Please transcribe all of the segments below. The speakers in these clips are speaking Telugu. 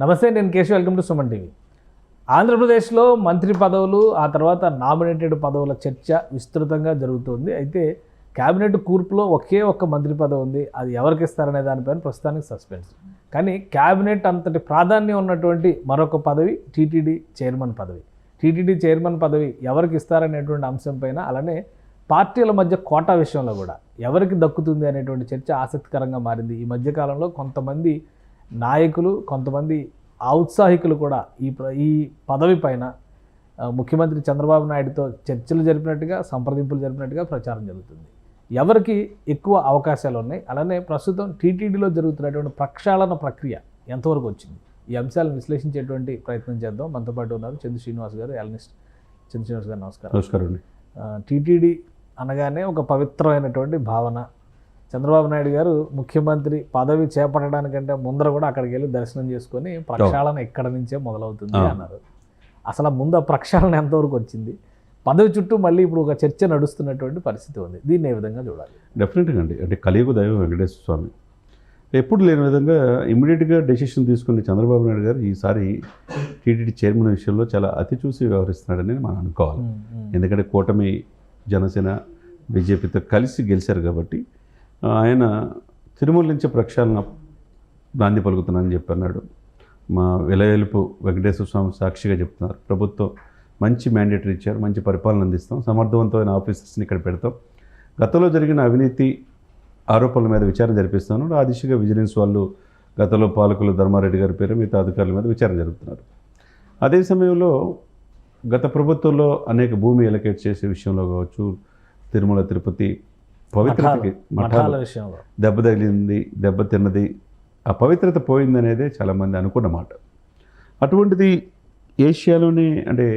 నమస్తే నేను Keshav. Welcome to Suman TV. ఆంధ్రప్రదేశ్లో మంత్రి పదవులు ఆ తర్వాత నామినేటెడ్ పదవుల చర్చ విస్తృతంగా జరుగుతుంది. అయితే కేబినెట్ కూర్పులో ఒకే ఒక్క మంత్రి పదవి ఉంది. అది ఎవరికి ఇస్తారనే దానిపైన ప్రస్తుతానికి సస్పెన్స్. కానీ కేబినెట్ అంతటి ప్రాధాన్యం ఉన్నటువంటి మరొక పదవి టీటీడీ చైర్మన్ పదవి. టీటీడీ చైర్మన్ పదవి ఎవరికి ఇస్తారనేటువంటి అంశంపైన అలానే పార్టీల మధ్య కోటా విషయంలో కూడా ఎవరికి దక్కుతుంది అనేటువంటి చర్చ ఆసక్తికరంగా మారింది. ఈ మధ్యకాలంలో కొంతమంది నాయకులు కొంతమంది ఔత్సాహికులు కూడా ఈ ఈ పదవి పైన ముఖ్యమంత్రి చంద్రబాబు నాయుడుతో చర్చలు జరిపినట్టుగా సంప్రదింపులు జరిపినట్టుగా ప్రచారం జరుగుతుంది. ఎవరికి ఎక్కువ అవకాశాలు ఉన్నాయి? అలానే ప్రస్తుతం టీటీడీలో జరుగుతున్నటువంటి ప్రక్షాళన ప్రక్రియ ఎంతవరకు వచ్చింది? ఈ అంశాలను విశ్లేషించేటువంటి ప్రయత్నం చేద్దాం. మనతో పాటు ఉన్నారు చంద్ర శ్రీనివాస్ గారు ఎలనిస్ట్ చంద్ర శ్రీనివాస్ గారు నమస్కారం. నమస్కారం అండి. టీటీడీ అనగానే ఒక పవిత్రమైనటువంటి భావన చంద్రబాబు నాయుడు గారు ముఖ్యమంత్రి పదవి చేపట్టడానికంటే ముందర కూడా అక్కడికి వెళ్ళి దర్శనం చేసుకొని ప్రక్షాళన ఇక్కడ నుంచే మొదలవుతుంది. అన్నారు. అసలు ముందు ప్రక్షాళన ఎంతవరకు వచ్చింది? పదవి చుట్టూ మళ్ళీ ఇప్పుడు ఒక చర్చ నడుస్తున్నటువంటి పరిస్థితి ఉంది. దీన్ని ఏ విధంగా చూడాలి? డెఫినెట్గా అండి. అంటే కలియుగ దైవం వెంకటేశ్వర స్వామి. ఎప్పుడు లేని విధంగా ఇమ్మీడియట్గా డెసిషన్ తీసుకున్న చంద్రబాబు నాయుడు గారు ఈసారి టీటీడీ చైర్మన్ విషయంలో చాలా అతి చూసి వ్యవహరిస్తున్నాడని మనం అనుకోవాలి. ఎందుకంటే కూటమి జనసేన బీజేపీతో కలిసి గెలిచారు కాబట్టి ఆయన తిరుమల నుంచి ప్రక్షాళన నాంది పలుకుతున్నానని చెప్పన్నాడు. మా విలయలుపు వెంకటేశ్వర స్వామి సాక్షిగా చెప్తున్నారు. ప్రభుత్వం మంచి మ్యాండేటరీ ఇచ్చారు మంచి పరిపాలన అందిస్తాం సమర్థవంతమైన ఆఫీసర్స్ని ఇక్కడ పెడతాం. గతంలో జరిగిన అవినీతి ఆరోపణల మీద విచారణ జరిపిస్తాను. ఆ దిశగా విజిలెన్స్ వాళ్ళు గతంలో పాలకులు ధర్మారెడ్డి గారి పేరు మిగతా అధికారుల మీద విచారణ జరుపుతున్నారు. అదే సమయంలో గత ప్రభుత్వంలో అనేక భూమి ఎలకేట్ చేసే విషయంలో కావచ్చు తిరుమల తిరుపతి పవిత్రతకి మఠాల విషయంలో. దెబ్బ తగిలింది దెబ్బ తిన్నది. ఆ పవిత్రత పోయిందనేదే చాలామంది అనుకున్న మాట. అటువంటిది ఏషియాలోనే అంటే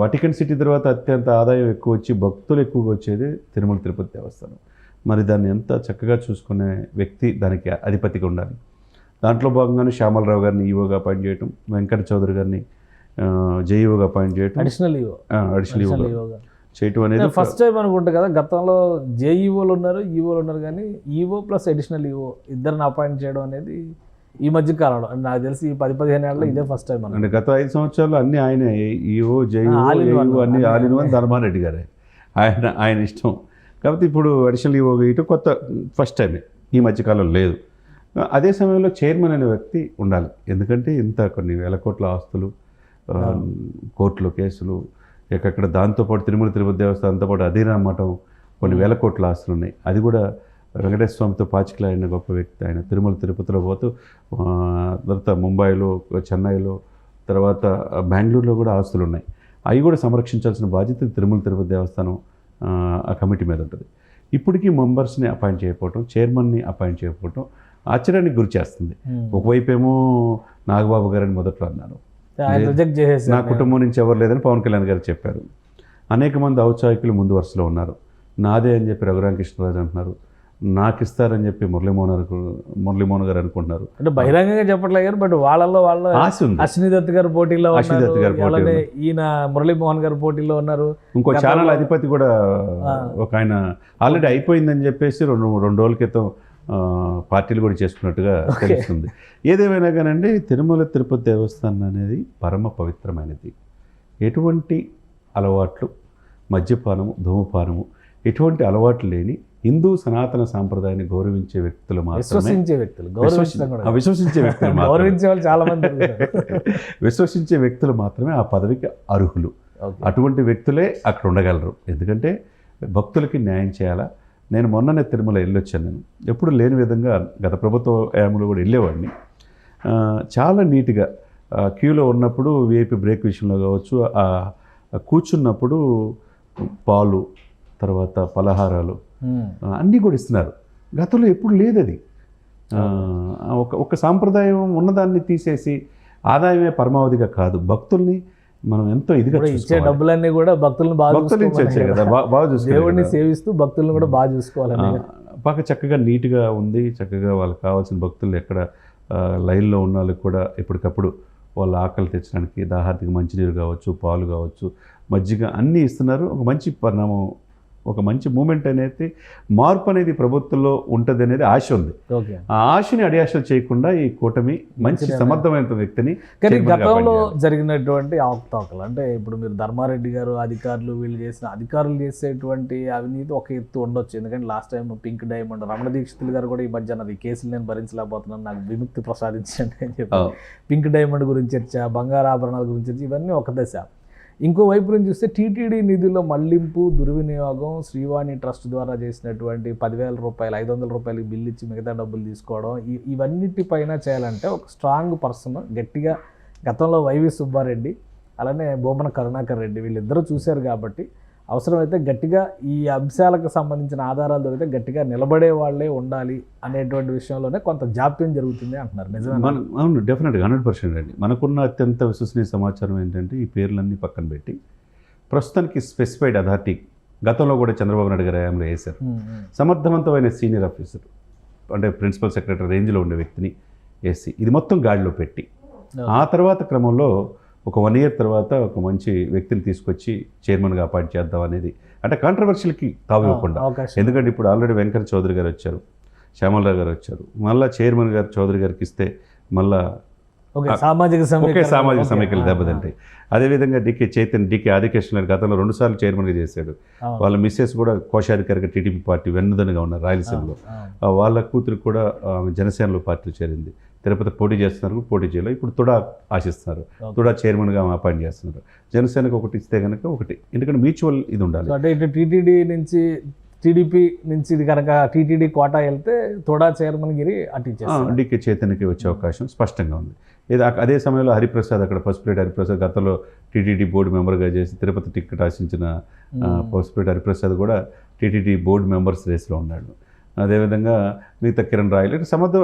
వాటికన్ సిటీ తర్వాత అత్యంత ఆదాయం ఎక్కువ వచ్చి భక్తులు ఎక్కువగా వచ్చేది తిరుమల తిరుపతి దేవస్థానం. మరి దాన్ని ఎంత చక్కగా చూసుకునే వ్యక్తి దానికి అధిపతిగా ఉండాలి. దాంట్లో భాగంగానే శ్యామలరావు గారిని ఈవోగా అపాయింట్ చేయటం వెంకట చౌదరి గారిని జేఈఓగా అపాయింట్ చేయటం. Additional EO. అడిషనల్ ఈవోగా. చేయటం అనేది ఫస్ట్ టైం అనుకుంటా కదా గతంలో జేఈఓలు ఉన్నారు ఈఓలు ఉన్నారు కానీ ఈఓ ప్లస్ అడిషనల్ ఈఓ ఇద్దరిని అపాయింట్ చేయడం అనేది ఈ మధ్య కాలంలో. నాకు తెలిసి ఈ పది పదిహేను ఏళ్ళలో ఇదే ఫస్ట్ టైం అంటే గత ఐదు సంవత్సరాలు అన్ని ఆయన ఈఓ జేఈఓ అన్ని అన్ని ఆల్ ఇన్ వన్ ధర్మారెడ్డి గారే. ఆయన ఆయన ఇష్టం. కాబట్టి ఇప్పుడు అడిషనల్ ఈఓ ఇటు కొత్త ఫస్ట్ టైమే ఈ మధ్యకాలం లేదు. అదే సమయంలో చైర్మన్ అనే వ్యక్తి ఉండాలి. ఎందుకంటే ఇంత కొన్ని వేల కోట్ల ఆస్తులు కోర్టులు కేసులు ఎక్కడెక్కడ దాంతోపాటు తిరుమల తిరుపతి దేవస్థానంతో పాటు అధీన మఠం. కొన్ని వేల కోట్ల ఆస్తులు ఉన్నాయి. అది కూడా వెంకటేశ్వర స్వామితో పాచికలు ఆయన గొప్ప వ్యక్తి ఆయన. తిరుమల తిరుపతిలో పోతూ తర్వాత ముంబైలో చెన్నైలో తర్వాత బెంగళూరులో కూడా ఆస్తులు ఉన్నాయి. అవి కూడా సంరక్షించాల్సిన బాధ్యత తిరుమల తిరుపతి దేవస్థానం ఆ, ఆ కమిటీ మీద ఉంటుంది. ఇప్పటికీ మెంబర్స్ని అపాయింట్ చేయకపోవటం చైర్మన్ని అపాయింట్ చేయకపోవటం ఆశ్చర్యానికి గురి చేస్తుంది. ఒకవైపు ఏమో నాగబాబు గారని మొదట్లో అన్నారు. ఆయన రిజెక్ట్ చేసేసి నా కుటుంబం నుంచి ఎవరు లేదని పవన్ కళ్యాణ్ గారు చెప్పారు. అనేక మంది ఔత్సాహికులు ముందు వరుసలో ఉన్నారు. నాదే అని చెప్పి రఘురామకృష్ణరాజు అంటున్నారు. నాకు ఇస్తారని చెప్పి మురళీమోహన్ మురళీమోహన్ గారు అనుకుంటున్నారు. అంటే బహిరంగంగా చెప్పట్లేదు బట్ వాళ్ళల్లో వాళ్ళ ఆశ ఉంది. అశ్విని దత్ గారు పోటీలో అశ్విని దత్ గారు పోటీలో ఈయన మురళీమోహన్ గారు పోటీలో ఉన్నారు. ఇంకో ఛానల్ అధిపతి కూడా. ఒక ఆయన ఆల్రెడీ అయిపోయిందని చెప్పేసి రెండు రెండు రోజుల క్రితం పార్టీలు కూడా చేసుకున్నట్టుగా తెలుస్తుంది. ఏదేమైనా కానండి తిరుమల తిరుపతి దేవస్థానం అనేది పరమ పవిత్రమైనది. ఎటువంటి అలవాట్లు మద్యపానము ధూమపానము ఎటువంటి అలవాట్లు లేని హిందూ సనాతన సాంప్రదాయాన్ని గౌరవించే వ్యక్తులు మాత్రమే విశ్వసించే వ్యక్తులు విశ్వసించే వ్యక్తులు గౌరవించే వాళ్ళు చాలా మంది. విశ్వసించే వ్యక్తులు మాత్రమే ఆ పదవికి అర్హులు. అటువంటి వ్యక్తులే అక్కడ ఉండగలరు. ఎందుకంటే భక్తులకి న్యాయం చేయాలా? నేను మొన్ననే తిరుమల వెళ్ళొచ్చాను నేను. ఎప్పుడు లేని విధంగా గత ప్రభుత్వ హయాంలో కూడా వెళ్ళేవాడిని. చాలా నీట్గా క్యూలో ఉన్నప్పుడు విఐపి బ్రేక్ విషయంలో కావచ్చు కూర్చున్నప్పుడు పాలు తర్వాత పలహారాలు అన్నీ కూడా ఇస్తున్నారు. గతంలో ఎప్పుడు లేదు అది ఒక ఒక సాంప్రదాయం ఉన్నదాన్ని తీసేసి ఆదాయమే పరమావధిగా కాదు. భక్తుల్ని మనం ఎంతో ఇదిగా ఇచ్చే. డబ్బులన్నీ కూడా భక్తులను బాగా భక్తులు ఇచ్చి కదా బాగా చూసుకోవాలి దేవుడిని. సేవిస్తూ భక్తులను కూడా బాగా చూసుకోవాలని బాగా చక్కగా నీట్గా ఉంది చక్కగా వాళ్ళకి కావాల్సిన భక్తులు ఎక్కడ లైన్లో ఉన్న వాళ్ళకి కూడా ఎప్పటికప్పుడు వాళ్ళ ఆకలి తెచ్చడానికి దాహార్తికి మంచినీరు కావచ్చు పాలు కావచ్చు మజ్జిగ అన్నీ ఇస్తున్నారు ఒక మంచి పరిణామం ఒక మంచి మూమెంట్ అనేది మార్పు అనేది ప్రభుత్వంలో ఉంటుంది అనేది ఆశ ఉంది. ఆ ఆశని అడియాశలు చేయకుండా ఈ కూటమి మంచి. సమర్థమైన వ్యక్తిని కానీ గతంలో జరిగినటువంటి అవకతవకలు అంటే ఇప్పుడు మీరు ధర్మారెడ్డి గారు అధికారులు వీళ్ళు చేసిన అధికారులు చేసేటువంటి అవినీతి ఒక ఎత్తు ఉండొచ్చు. ఎందుకంటే last time pink diamond Ramana Dikshitulu గారు కూడా ఈ మధ్య అన్నారు ఈ కేసులు నేను భరించలేకపోతున్నాను నాకు విముక్తి ప్రసాదించండి అని చెప్పి. పింక్ డైమండ్ గురించి చర్చ బంగారు ఆభరణాల గురించి చర్చ ఇవన్నీ ఒక దశ. ఇంకో వైపు నుంచి చూస్తే టీటీడీ నిధుల మళ్ళింపు దుర్వినియోగం శ్రీవాణి ట్రస్ట్ ద్వారా చేసినటువంటి పదివేల రూపాయలు ఐదు వందల రూపాయలకి బిల్లు ఇచ్చి మిగతా డబ్బులు తీసుకోవడం ఇవన్నిటిపైన చేయాలంటే ఒక స్ట్రాంగ్ పర్సన్ గట్టిగా గతంలో వైవి సుబ్బారెడ్డి అలానే బొమ్మన కరుణాకర్ రెడ్డి వీళ్ళిద్దరూ చూశారు కాబట్టి అవసరమైతే గట్టిగా ఈ అంశాలకు సంబంధించిన ఆధారాలు దొరికితే గట్టిగా నిలబడే వాళ్ళే ఉండాలి అనేటువంటి విషయంలోనే కొంత జాప్యం జరుగుతుంది అంటున్నారు. నిజమే అవును డెఫినెట్గా హండ్రెడ్ పర్సెంట్ అండి. మనకున్న అత్యంత విశ్వసనీయ సమాచారం ఏంటంటే ఈ పేర్లన్నీ పక్కన పెట్టి ప్రస్తుతానికి స్పెసిఫైడ్ అథారిటీ గతంలో కూడా చంద్రబాబు నాయుడు గారు హయాంలో వేశారు. సమర్థవంతమైన సీనియర్ ఆఫీసర్ అంటే ప్రిన్సిపల్ సెక్రటరీ రేంజ్లో ఉండే వ్యక్తిని వేసి ఇది మొత్తం గాడిలో పెట్టి ఆ తర్వాత క్రమంలో ఒక వన్ ఇయర్ తర్వాత ఒక మంచి వ్యక్తిని తీసుకొచ్చి చైర్మన్గా అపాయింట్ చేద్దాం అనేది. అంటే కాంట్రవర్షియల్కి తావు ఇవ్వకుండా. అవకాశం. ఎందుకంటే ఇప్పుడు ఆల్రెడీ వెంకట చౌదరి గారు వచ్చారు శ్యామలరావు గారు వచ్చారు. మళ్ళా చైర్మన్ గారు చౌదరి గారికి ఇస్తే మళ్ళా సామాజిక ఒకే. సామాజిక. సమీకరణ దెబ్బతింటాయి. అదేవిధంగా డికే చైతన్య డికే గారు గతంలో రెండుసార్లు చైర్మన్గా చేశాడు. వాళ్ళ మిస్సెస్ కూడా కోశాధికారిగా టీడీపీ పార్టీ వెన్నుదనగా ఉన్నారు రాయలసీమలో. వాళ్ళ కూతురు కూడా జనసేనలో పార్టీ చేరింది. తిరుపతి పోటీ చేస్తున్నారు పోటీ చేయాలి ఇప్పుడు తుడా ఆశిస్తున్నారు. తుడా చైర్మన్గా అపాయింట్ చేస్తున్నారు. జనసేనకు ఒకటి ఇస్తే కనుక ఒకటి. ఎందుకంటే మ్యూచువల్ ఇది ఉండాలి. అంటే టీటీడీ నుంచి టీడీపీ నుంచి ఇది కనుక టీటీడీ కోటా వెళ్తే తోడా చైర్మన్ గిరి అటు డికే చైతన్యకి వచ్చే అవకాశం స్పష్టంగా ఉంది. ఇది అదే సమయంలో హరిప్రసాద్ అక్కడ పసుపులేటి హరిప్రసాద్ గతంలో టీటీడీ బోర్డు మెంబర్గా చేసి తిరుపతి టికెట్ ఆశించిన పసుపులేటి హరిప్రసాద్ కూడా టీటీడీ బోర్డు మెంబర్స్ రేస్లో ఉన్నాడు. అదేవిధంగా మిగతా కిరణ్ రాయల్ ఇట్లా సమర్థ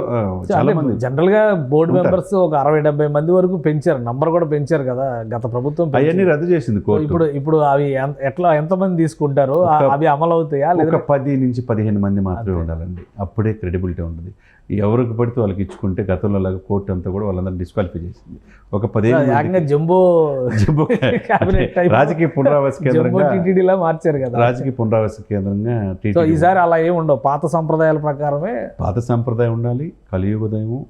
చాలా మంది జనరల్గా బోర్డు. మెంబర్స్ ఒక అరవై డెబ్బై మంది వరకు పెంచారు. నంబర్ కూడా పెంచారు కదా గత ప్రభుత్వం. అవన్నీ రద్దు చేసింది ఇప్పుడు ఇప్పుడు అవి ఎంత- ఎట్లా ఎంతమంది తీసుకుంటారు అవి అమలు అవుతాయా లేదా పది నుంచి పదిహేను మంది మాత్రమే ఉండాలండి. అప్పుడే క్రెడిబిలిటీ ఉంటుంది. ఎవరికి పడితే వాళ్ళకి ఇచ్చుకుంటే గతంలో లాగా కోర్టు అంతా కూడా వాళ్ళందరినీ డిస్క్వాలిఫై చేసింది. ఒక పదిహేను జంబో జంబో. రాజకీయ పునరావాస కేంద్రంగా మార్చారు కదా. రాజకీయ పునరావాస కేంద్రంగా ఈసారి అలా ఏమి ఉండవు. పాత సంప్రదాయాల ప్రకారమే పాత సాంప్రదాయం ఉండాలి కలియుగదయము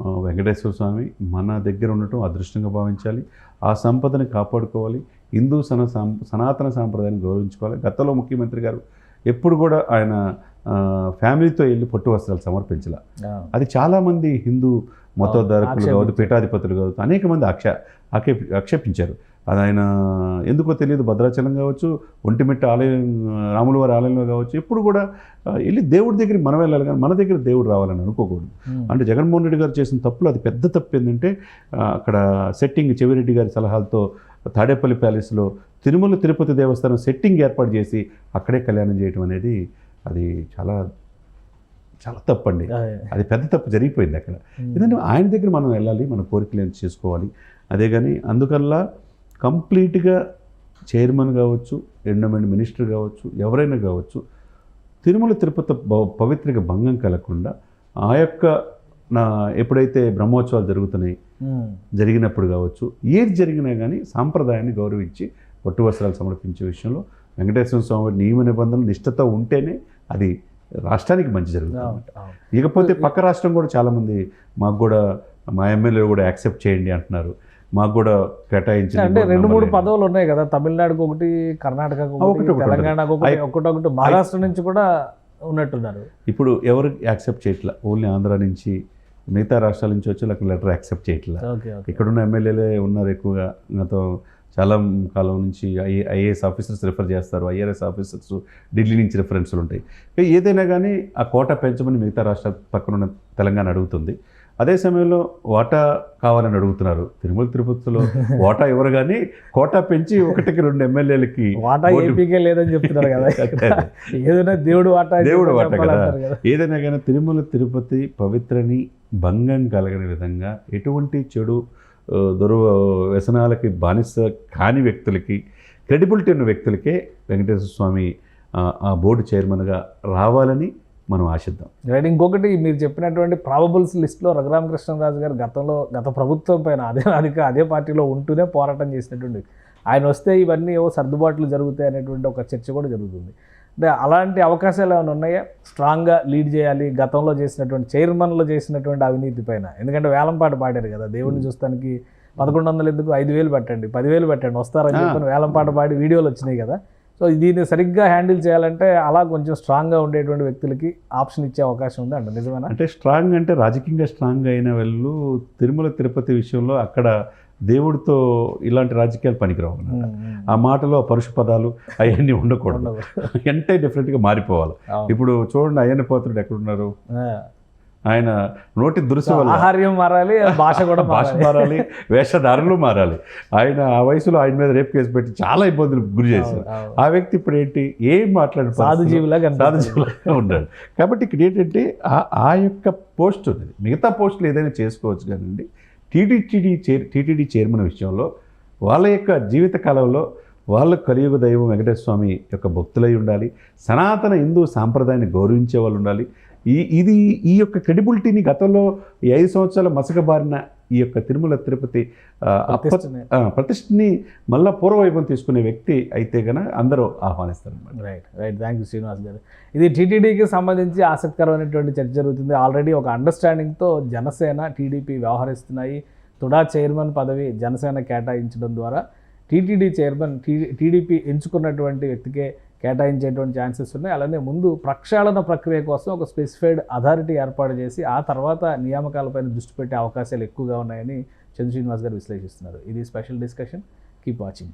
ఆ, వెంకటేశ్వర స్వామి మన దగ్గర ఉండటం అదృష్టంగా భావించాలి. ఆ సంపదని కాపాడుకోవాలి. హిందూ సన సాం- సనాతన సాంప్రదాయాన్ని గౌరవించుకోవాలి. గతంలో ముఖ్యమంత్రి గారు ఎప్పుడు కూడా ఆయన ఫ్యామిలీతో వెళ్ళి పట్టు వస్త్రాలు సమర్పించాల అది చాలామంది హిందూ కావచ్చు ఆక్షేపించారు. పీఠాధిపతులు కావచ్చు అనేక మంది ఆక్ష ఆక్షేపి ఆక్షేపించారు అది ఆయన ఎందుకో తెలియదు భద్రాచలం కావచ్చు ఒంటిమిట్ట ఆలయం రాముల వారి ఆలయంలో కావచ్చు ఎప్పుడు కూడా వెళ్ళి దేవుడి దగ్గరికి మనం వెళ్ళాలి కానీ మన దగ్గర దేవుడు రావాలని అనుకోకూడదు. అంటే జగన్మోహన్ రెడ్డి గారు చేసిన తప్పులు అది పెద్ద తప్పు ఏంటంటే అక్కడ సెట్టింగ్ చెవిరెడ్డి గారి సలహాలతో తాడేపల్లి ప్యాలెస్లో తిరుమల తిరుపతి దేవస్థానం సెట్టింగ్ ఏర్పాటు చేసి అక్కడే కళ్యాణం చేయటం అనేది అది చాలా చాలా తప్పండి అదే. అది పెద్ద తప్పు జరిగిపోయింది అక్కడ. ఎందుకంటే ఆయన దగ్గర మనం వెళ్ళాలి మన కోరికలు ఏంటి చేసుకోవాలి అదే కానీ అందుకల్లా కంప్లీట్గా చైర్మన్ కావచ్చు ఎండోమెంట్ మినిస్టర్ కావచ్చు ఎవరైనా కావచ్చు తిరుమల తిరుపతి పవిత్రక భంగం కలగకుండా ఆ యొక్క నా ఎప్పుడైతే బ్రహ్మోత్సవాలు జరుగుతున్నాయి. జరిగినప్పుడు కావచ్చు ఏది జరిగినా కానీ సాంప్రదాయాన్ని గౌరవించి పట్టు వస్త్రాలు సమర్పించే విషయంలో వెంకటేశ్వర స్వామి నియమ నిబంధనలు నిష్ఠతో ఉంటేనే అది రాష్ట్రానికి మంచి జరుగుతుంది. ఇకపోతే పక్క రాష్ట్రం కూడా చాలామంది మాకు కూడా మా ఎమ్మెల్యేలు కూడా యాక్సెప్ట్ చేయండి అంటున్నారు. మాకు కూడా కేటాయించండి అంటే రెండు మూడు. పదవులు ఉన్నాయి కదా తమిళనాడుకి ఒకటి కర్ణాటకకు ఒకటి, ఒకటి ఒకటి తెలంగాణకు ఒకటి ఒకటొకటి మహారాష్ట్ర నుంచి కూడా ఉన్నట్టున్నారు. ఇప్పుడు ఎవరు యాక్సెప్ట్ చేయట్లా? ఓన్లీ ఆంధ్ర నుంచి మిగతా రాష్ట్రాల నుంచి వచ్చి లెటర్ యాక్సెప్ట్ చేయట్లా? ఇక్కడున్న ఎమ్మెల్యేలే ఉన్నారు ఎక్కువగా. నాతో చాలా కాలం నుంచి ఐఏ ఐఏఎస్ ఆఫీసర్స్ రిఫర్ చేస్తారు. ఐఆర్ఎస్ ఆఫీసర్స్ ఢిల్లీ నుంచి రిఫరెన్స్లు ఉంటాయి. ఏదైనా కానీ ఆ కోట పెంచమని మిగతా రాష్ట్ర పక్కన ఉన్న తెలంగాణ అడుగుతుంది. అదే సమయంలో వాటా కావాలని అడుగుతున్నారు. తిరుమల తిరుపతిలో వాటా ఇవ్వరు కానీ కోటా పెంచి ఒకటికి రెండు ఎమ్మెల్యేలకి వాటా ఏపీకే లేదని చెప్తున్నారు కదా. ఏదైనా దేవుడు వాటా దేవుడు వాటా కదా. ఏదైనా కానీ తిరుమల తిరుపతి పవిత్రని భంగం కలగని విధంగా ఎటువంటి చెడు దుర్వ వ్యసనాలకి బానిస కాని వ్యక్తులకి క్రెడిబిలిటీ ఉన్న వ్యక్తులకే వెంకటేశ్వర స్వామి ఆ, బోర్డు చైర్మన్గా రావాలని మనం ఆశిద్దాం. రైట్ ఇంకొకటి మీరు చెప్పినటువంటి ప్రాబబుల్స్ లిస్ట్లో రఘురామకృష్ణరాజు గారు గతంలో గత ప్రభుత్వం పైన అదే అధిక అదే పార్టీలో ఉంటూనే పోరాటం చేసినటువంటి ఆయన వస్తే ఇవన్నీ ఏవో సర్దుబాట్లు జరుగుతాయి అనేటువంటి ఒక చర్చ కూడా జరుగుతుంది. అంటే అలాంటి అవకాశాలు ఏమైనా ఉన్నాయా? స్ట్రాంగ్గా లీడ్ చేయాలి గతంలో చేసినటువంటి చైర్మన్లో చేసినటువంటి అవినీతి పైన. ఎందుకంటే వేలంపాట పాడారు కదా దేవుడిని చూస్తానికి పదకొండు వందలు ఎందుకు? ఐదు వేలు పెట్టండి పదివేలు పెట్టండి వస్తారని చెప్పి వేలంపాట పాడి వీడియోలు వచ్చినాయి కదా. సో దీన్ని సరిగ్గా హ్యాండిల్ చేయాలంటే అలా కొంచెం స్ట్రాంగ్గా ఉండేటువంటి వ్యక్తులకి ఆప్షన్ ఇచ్చే అవకాశం ఉంది అంట నిజమేనా? అంటే స్ట్రాంగ్ అంటే రాజకీయంగా స్ట్రాంగ్ అయిన వాళ్ళు తిరుమల తిరుపతి విషయంలో అక్కడ దేవుడితో ఇలాంటి రాజకీయాలు పనికిరావు. ఆ మాటలో పరుష పదాలు అవన్నీ ఉండకూడదు. ఎంటే డిఫరెంట్గా మారిపోవాలి. ఇప్పుడు చూడండి అయ్యన్న పోతుడు ఎక్కడున్నారు. ఆయన నోటి దురుసు వల్ల. ఆహార్యం మారాలి భాష కూడా భాష మారాలి. వేషధారులు మారాలి. ఆయన ఆ వయసులో ఆయన మీద రేప్ కేసు పెట్టి చాలా ఇబ్బందులు గురి చేశారు. ఆ వ్యక్తి ఇప్పుడు ఏంటి? ఏం మాట్లాడు సాధు జీవిలా సాధు జీవులాగా ఉన్నాడు. కాబట్టి ఇక్కడ ఏంటంటే ఆ- యొక్క పోస్ట్ ఉన్నది. మిగతా పోస్టులు ఏదైనా చేసుకోవచ్చు కానివ్వండి టీటీడీ చైర్ టీటీడీ చైర్మన్ విషయంలో వాళ్ళ యొక్క జీవిత కాలంలో వాళ్ళ కలియుగ దైవం వెంకటేశ్వర స్వామి యొక్క భక్తులై ఉండాలి. సనాతన హిందూ సాంప్రదాయాన్ని గౌరవించే వాళ్ళు ఉండాలి. ఈ ఇది ఈ యొక్క క్రెడిబిలిటీని గతంలో ఈ ఐదు సంవత్సరాల మసకబారిన ఈ యొక్క తిరుమల తిరుపతి ప్రతిష్టని. ప్రతిష్టని మళ్ళా పూర్వవైభవం తీసుకునే వ్యక్తి అయితే గన అందరూ ఆహ్వానిస్తారు right right thank you Srinivas గారు. ఇది టీటీడీకి సంబంధించి ఆసక్తికరమైనటువంటి చర్చ జరుగుతుంది. ఆల్రెడీ ఒక అండర్స్టాండింగ్తో జనసేన టీడీపీ వ్యవహరిస్తున్నాయి. తుడా చైర్మన్ పదవి జనసేన కేటాయించడం ద్వారా టీటీడీ చైర్మన్ టీ టీడీపీ ఎంచుకున్నటువంటి వ్యక్తికే కేటాయించేటువంటి ఛాన్సెస్ ఉన్నాయి. అలానే ముందు ప్రక్షాళన ప్రక్రియ కోసం ఒక స్పెసిఫైడ్ అథారిటీ ఏర్పాటు చేసి ఆ తర్వాత నియామకాలపైన దృష్టి పెట్టే అవకాశాలు ఎక్కువగా ఉన్నాయని చంద్ర శ్రీనివాస్ గారు విశ్లేషిస్తున్నారు. ఇది స్పెషల్ డిస్కషన్. Keep watching.